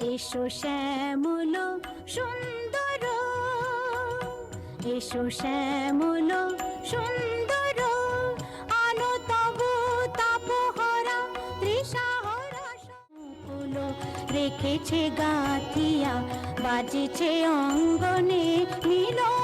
এসো শ্যামল, সুন্দর। এসো শ্যামল, সুন্দর। আলো তব তাপহরা তৃষাহরা সকল। রেখেছে গাথিয়া, বাজেছে অঙ্গনে মিলন।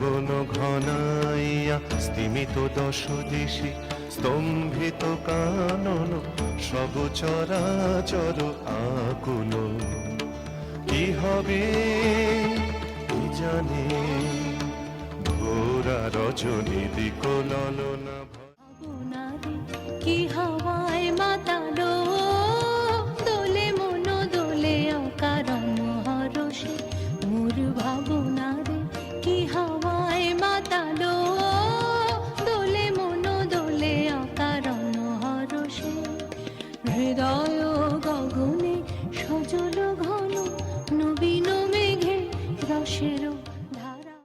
গগন ঘনাইয়া স্তিমিত দশ দিশে, স্তম্ভিত কানন সব চরাচর আকুল। কি হবে কি জানে ঘোরা রজনী দিক ললনা ভাবনারে কি হাওয়ায় হৃদয় গগনে সজল ঘন নবীন মেঘে রসের ধারা।